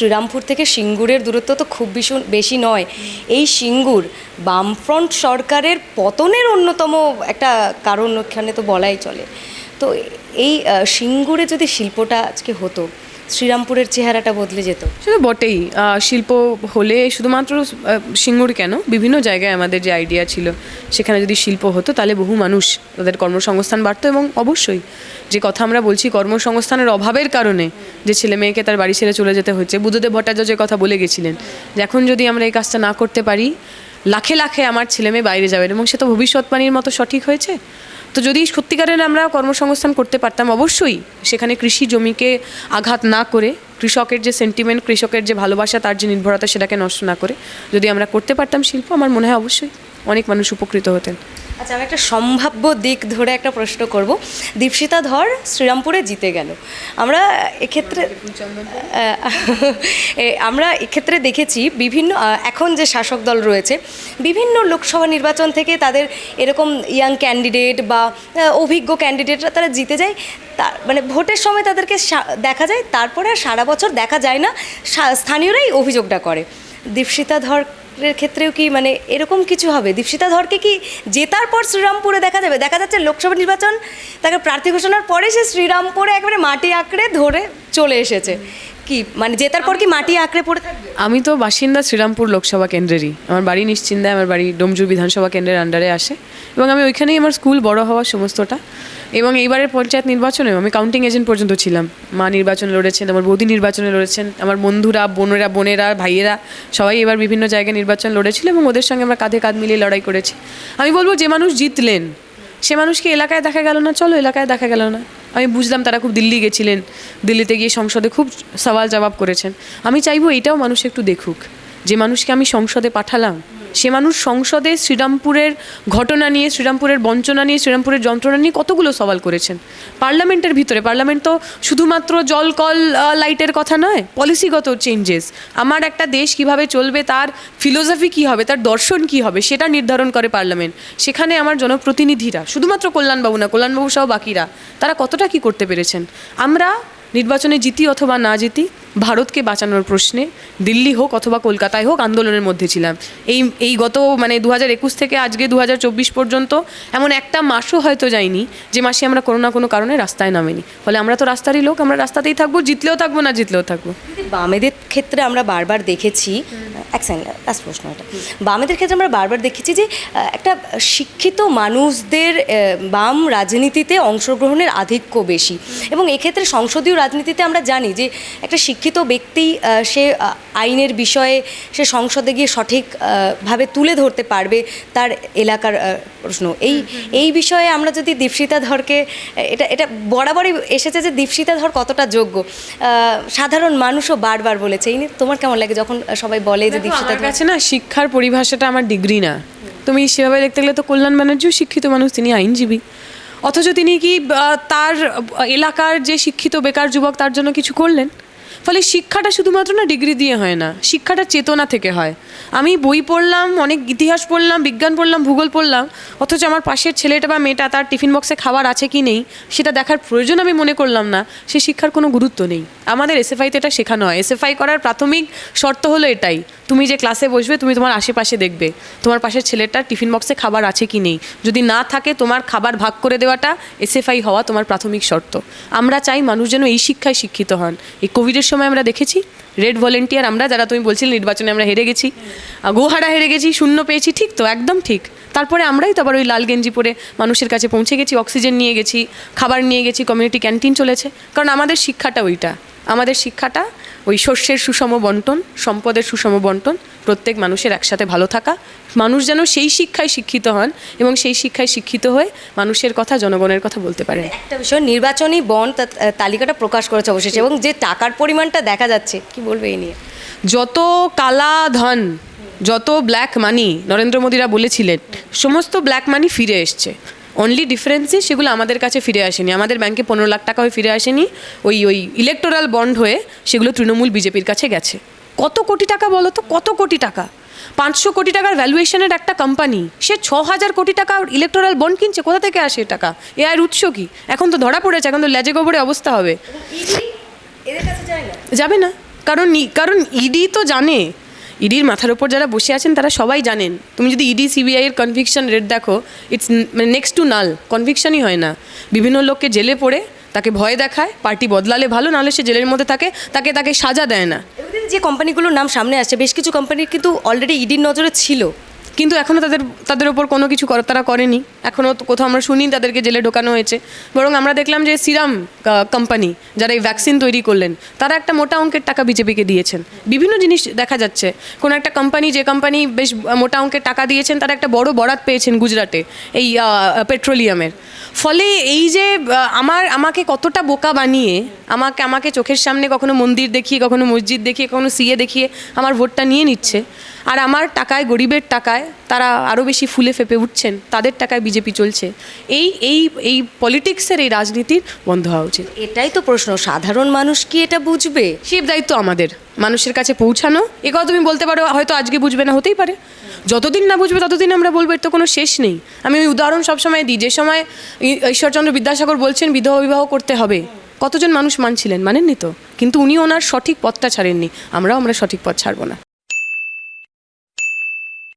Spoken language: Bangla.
শ্রীরামপুর থেকে সিঙ্গুরের দূরত্ব তো খুব ভীষণ বেশি নয়। এই সিঙ্গুর বামফ্রন্ট সরকারের পতনের অন্যতম একটা কারণ ওখানে তো বলাই চলে। তো এই সিঙ্গুরে যদি শিল্পটা আজকে হতো শ্রীরামপুরের চেহারাটা বদলে যেত। তো বটেই। শিল্প হলে শুধুমাত্র সিঙ্গুর কেন? বিভিন্ন জায়গায় আমাদের যে আইডিয়া ছিল, সেখানে যদি শিল্প হতো, তাহলে বহু মানুষ তাদের কর্মসংস্থান বাড়তো এবং অবশ্যই যে কথা আমরা বলছি, কর্মসংস্থানের অভাবের কারণে যে ছেলে মেয়েকে তার বাড়ি ছেড়ে চলে যেতে হচ্ছে, বুদ্ধদেব ভট্টাচার্য যে কথা বলে গেছিলেন এখন যদি আমরা এই কাজটা না করতে পারি লাখে লাখে আমার ছেলে মেয়ে বাইরে যাবেন এবং সে তো ভবিষ্যৎবাণীর মতো সঠিক হয়েছে। তো যদি সত্যিকারের আমরা কর্মসংস্থান করতে পারতাম, অবশ্যই সেখানে কৃষি জমিকে আঘাত না করে, কৃষকের যে সেন্টিমেন্ট কৃষকের যে ভালোবাসা, তার যে নির্ভরতা, সেটাকে নষ্ট না করে যদি আমরা করতে পারতাম শিল্প, আমার মনে হয় অবশ্যই। অনেক মানুষ উপকৃত হতেন। আচ্ছা আমি একটা সম্ভাব্য দিক ধরে একটা প্রশ্ন করব। দীপশিতা ধর শ্রীরামপুরে জিতে গেল। আমরা এক্ষেত্রে আমরা এক্ষেত্রে দেখেছি বিভিন্ন এখন যে শাসক দল রয়েছে, বিভিন্ন লোকসভা নির্বাচন থেকে তাদের এরকম ইয়াং ক্যান্ডিডেট বা অভিজ্ঞ ক্যান্ডিডেটরা তারা জিতে যায়। তার মানে ভোটের সময় তাদেরকে দেখা যায়, তারপরে আর সারা বছর দেখা যায় না স্থানীয়রাই অভিযোগটা করে। দীপশিতা ধর এর ক্ষেত্রেও কি মানে এরকম কিছু হবে? দীপশিতা ধরকে কি জেতার পর শ্রীরামপুরে দেখা যাবে? দেখা যাচ্ছে লোকসভা নির্বাচন তাকে প্রার্থী ঘোষণার পরে সে শ্রীরামপুরে একেবারে মাটি আঁকড়ে ধরে চলে এসেছে। কি মানে জেতার পর কি মাটি আঁকড়ে পড়ে থাকবে? আমি তো বাসিন্দা শ্রীরামপুর লোকসভা কেন্দ্রেরই। আমার বাড়ি নিশ্চিন্দায় আমার বাড়ি ডোমজুর বিধানসভা কেন্দ্রের আন্ডারে আসে। এবং আমি ওইখানেই আমার স্কুল বড় হওয়া সমস্তটা। এবং এইবারের পঞ্চায়েত নির্বাচনেও আমি কাউন্টিং এজেন্ট পর্যন্ত ছিলাম। মা নির্বাচনে লড়েছেন, আমার বৌদি নির্বাচনে লড়েছেন, আমার বন্ধুরা, বোনেরা বোনেরা, ভাইয়েরা, সবাই এবার বিভিন্ন জায়গায় নির্বাচন লড়েছিল এবং ওদের সঙ্গে আমরা কাঁধে কাঁধ মিলিয়ে লড়াই করেছি। আমি বলব যে মানুষ জিতলেন, সে মানুষকে এলাকায় দেখা গেল না, চলো এলাকায় দেখা গেল না। আমি বুঝলাম তারা খুব দিল্লি গেছিলেন, দিল্লিতে গিয়ে সংসদে খুব সওয়াল জবাব করেছেন। আমি চাইব এটাও মানুষ একটু দেখুক, যে মানুষকে আমি সংসদে পাঠালাম সে মানুষ সংসদে শ্রীরামপুরের ঘটনা নিয়ে, শ্রীরামপুরের বঞ্চনা নিয়ে, শ্রীরামপুরের যন্ত্রণা নিয়ে কতগুলো সওয়াল করেছেন? পার্লামেন্টের ভিতরে, পার্লামেন্ট তো শুধুমাত্র জল, কল লাইটের কথা নয়, পলিসিগত চেঞ্জেস আমার একটা দেশ কীভাবে চলবে, তার ফিলোসফি কী হবে, তার দর্শন কী হবে, সেটা নির্ধারণ করে পার্লামেন্ট। সেখানে আমার জনপ্রতিনিধিরা, শুধুমাত্র কল্যাণবাবু না, কল্যাণবাবু সহ বাকিরা, তারা কতটা কি করতে পেরেছেন? আমরা নির্বাচনে জিতি অথবা না জিতি ভারতকে বাঁচানোর প্রশ্নে দিল্লি হোক অথবা কলকাতায় হোক আন্দোলনের মধ্যে ছিলাম। এই এই গত মানে দু হাজার একুশ থেকে আজকে দু চব্বিশ পর্যন্ত এমন একটা মাসও হয়তো যায়নি যে মাসে আমরা কোনো না কোনো কারণে রাস্তায় নামিনি। ফলে আমরা তো রাস্তারই লোক, আমরা রাস্তাতেই থাকব, জিতলেও থাকব না জিতলেও থাকব। বামেদের ক্ষেত্রে আমরা বারবার দেখেছি এক প্রশ্ন এটা। বামেদের ক্ষেত্রে আমরা বারবার দেখেছি যে একটা শিক্ষিত মানুষদের বাম রাজনীতিতে অংশগ্রহণের আধিক্য বেশি। এবং এক্ষেত্রে সংসদীয় রাজনীতিতে আমরা জানি যে, একটা শিক্ষিত ব্যক্তি আহ, সে আইনের বিষয়ে সে সংসদে গিয়ে সঠিকভাবে তুলে ধরতে পারবে তার এলাকার প্রশ্ন। এই এই বিষয়ে আমরা যদি দীপশিতা ধরকে এটা এটা বরাবরই এসেছে যে দীপশিতা ধর কতটা যোগ্য। সাধারণ মানুষও বারবার বলেছে। এই নিয়ে তোমার কেমন লাগে যখন সবাই বলে যে দীপশিতা ধর? কাছে না শিক্ষার পরিভাষাটা আমার ডিগ্রি না। তুমি সেভাবে দেখতে গেলে তো কল্যাণ ব্যানার্জিও শিক্ষিত মানুষ তিনি আইনজীবী। অথচ তিনি কি তার এলাকার যে শিক্ষিত বেকার যুবক তার জন্য কিছু করলেন? ফলে শিক্ষাটা শুধুমাত্র না ডিগ্রি দিয়ে হয় না, শিক্ষাটা চেতনা থেকে হয়। আমি বই পড়লাম, অনেক ইতিহাস পড়লাম, বিজ্ঞান পড়লাম, ভূগোল পড়লাম, অথচ আমার পাশের ছেলেটা বা মেয়েটা তার টিফিন বক্সে খাবার আছে কি নেই, সেটা দেখার প্রয়োজন আমি মনে করলাম না, সে শিক্ষার কোনো গুরুত্ব নেই। আমাদের এসএফআইতে এটা শেখানো হয়। এসএফআই করার প্রাথমিক শর্ত হলো এটাই, তুমি যে ক্লাসে বসবে, তুমি তোমার আশেপাশে দেখবে, তোমার পাশের ছেলেটার টিফিন বক্সে খাবার আছে কি নেই। যদি না থাকে তোমার খাবার ভাগ করে দেওয়াটা এসএফআই হওয়া তোমার প্রাথমিক শর্ত। আমরা চাই মানুষ যেন এই শিক্ষায় শিক্ষিত হন। এই কোভিডের সময় আমরা দেখেছি রেড ভলেন্টিয়ার আমরা, যারা তুমি বলছিলে নির্বাচনে আমরা হেরে গেছি গোহারা হেরে গেছি, শূন্য পেয়েছি, ঠিক তো, একদম ঠিক। তারপরে আমরাই তো আবার ওই লাল গেঞ্জি পরে মানুষের কাছে পৌঁছে গেছি অক্সিজেন নিয়ে গেছি, খাবার নিয়ে গেছি কমিউনিটি ক্যান্টিন চলেছে। কারণ আমাদের শিক্ষাটা ওইটা, আমাদের শিক্ষাটা ওই শস্যের সুষম বন্টন সম্পদের সুষম বন্টন প্রত্যেক মানুষের একসাথে ভালো থাকা। মানুষ যেন সেই শিক্ষায় শিক্ষিত হন এবং সেই শিক্ষায় শিক্ষিত হয়ে মানুষের কথা জনগণের কথা বলতে পারে। একটা বিষয় নির্বাচনী বন্ড তালিকাটা প্রকাশ করেছে অবশেষে এবং যে টাকার পরিমাণটা দেখা যাচ্ছে কি বলবে এই নিয়ে? যত কালা ধন যত ব্ল্যাক মানি নরেন্দ্র মোদীরা বলেছিলেন সমস্ত ব্ল্যাক মানি ফিরে এসছে। অনলি ডিফারেন্সে সেগুলো আমাদের কাছে ফিরে আসেনি। আমাদের ব্যাংকে পনেরো লাখ টাকা হয়ে ফিরে আসেনি। ওই ওই ইলেকটোরাল বন্ড হয়ে সেগুলো তৃণমূল বিজেপির কাছে গেছে। কত কোটি টাকা বলো তো? কত কোটি টাকা? পাঁচশো কোটি টাকার ভ্যালুয়েশনের একটা কোম্পানি সে ছ হাজার কোটি টাকা ইলেকটোরাল বন্ড কিনছে কোথা থেকে আসে টাকা? এ আর উৎস কি? এখন তো ধরা পড়েছে এখন তো লেজে গোবরে অবস্থা হবে। যাবে না। কারণ কারণ ইডি তো জানে ইডির মাথার ওপর যারা বসে আছেন, তারা সবাই জানেন। তুমি যদি ইডি, সিবিআই এর কনভিকশন রেট দেখো ইটস মানে নেক্সট টু নাল কনভিকশনই হয় না। বিভিন্ন লোককে জেলে পড়ে, তাকে ভয় দেখায়, পার্টি বদলালে ভালো, নাহলে সে জেলের মধ্যে থাকে, তাকে তাকে সাজা দেয় না। যে কোম্পানিগুলোর নাম সামনে আসছে, বেশ কিছু কোম্পানির কিন্তু অলরেডি ইডির নজরে ছিল। কিন্তু এখনও তাদের তাদের ওপর কোনো কিছু তারা করেনি। এখনও কোথাও আমরা শুনি তাদেরকে জেলে ঢোকানো হয়েছে। বরং আমরা দেখলাম যে সিরাম কোম্পানি যারা এই ভ্যাকসিন তৈরি করলেন, তারা একটা মোটা অঙ্কের টাকা বিজেপিকে দিয়েছেন। বিভিন্ন জিনিস দেখা যাচ্ছে। কোনো একটা কোম্পানি যে কোম্পানি বেশ মোটা অঙ্কের টাকা দিয়েছেন, তারা একটা বড় বরাত পেয়েছেন গুজরাটে, এই পেট্রোলিয়ামের। ফলে এই যে আমার, আমাকে কতটা বোকা বানিয়ে, আমাকে আমাকে চোখের সামনে কখনো মন্দির দেখিয়ে, কখনো মসজিদ দেখিয়ে, কখনো সিএ দেখিয়ে আমার ভোটটা নিয়ে নিচ্ছে। আর আমার টাকায় গরিবের টাকায় তারা আরও বেশি ফুলে ফেপে উঠছেন। তাদের টাকায় বিজেপি চলছে। এই এই এই পলিটিক্সের এই রাজনীতির বন্ধ হওয়া উচিত। এটাই তো প্রশ্ন। সাধারণ মানুষ কি এটা বুঝবে? সেই দায়িত্ব আমাদের মানুষের কাছে পৌঁছানো। এ কথা তুমি বলতে পারো হয়তো আজকে বুঝবে না হতেই পারে। যতদিন না বুঝবে ততদিন আমরা বলব এর তো কোনো শেষ নেই। আমি ওই উদাহরণ সবসময় দিই যে সময় ঈশ্বরচন্দ্র বিদ্যাসাগর বলছেন বিধবা বিবাহ করতে হবে। কতজন মানুষ মানছিলেন মানেননি তো? কিন্তু উনি ওনার সঠিক পথটা ছাড়েননি। আমরাও আমরা সঠিক পথ ছাড়বো না।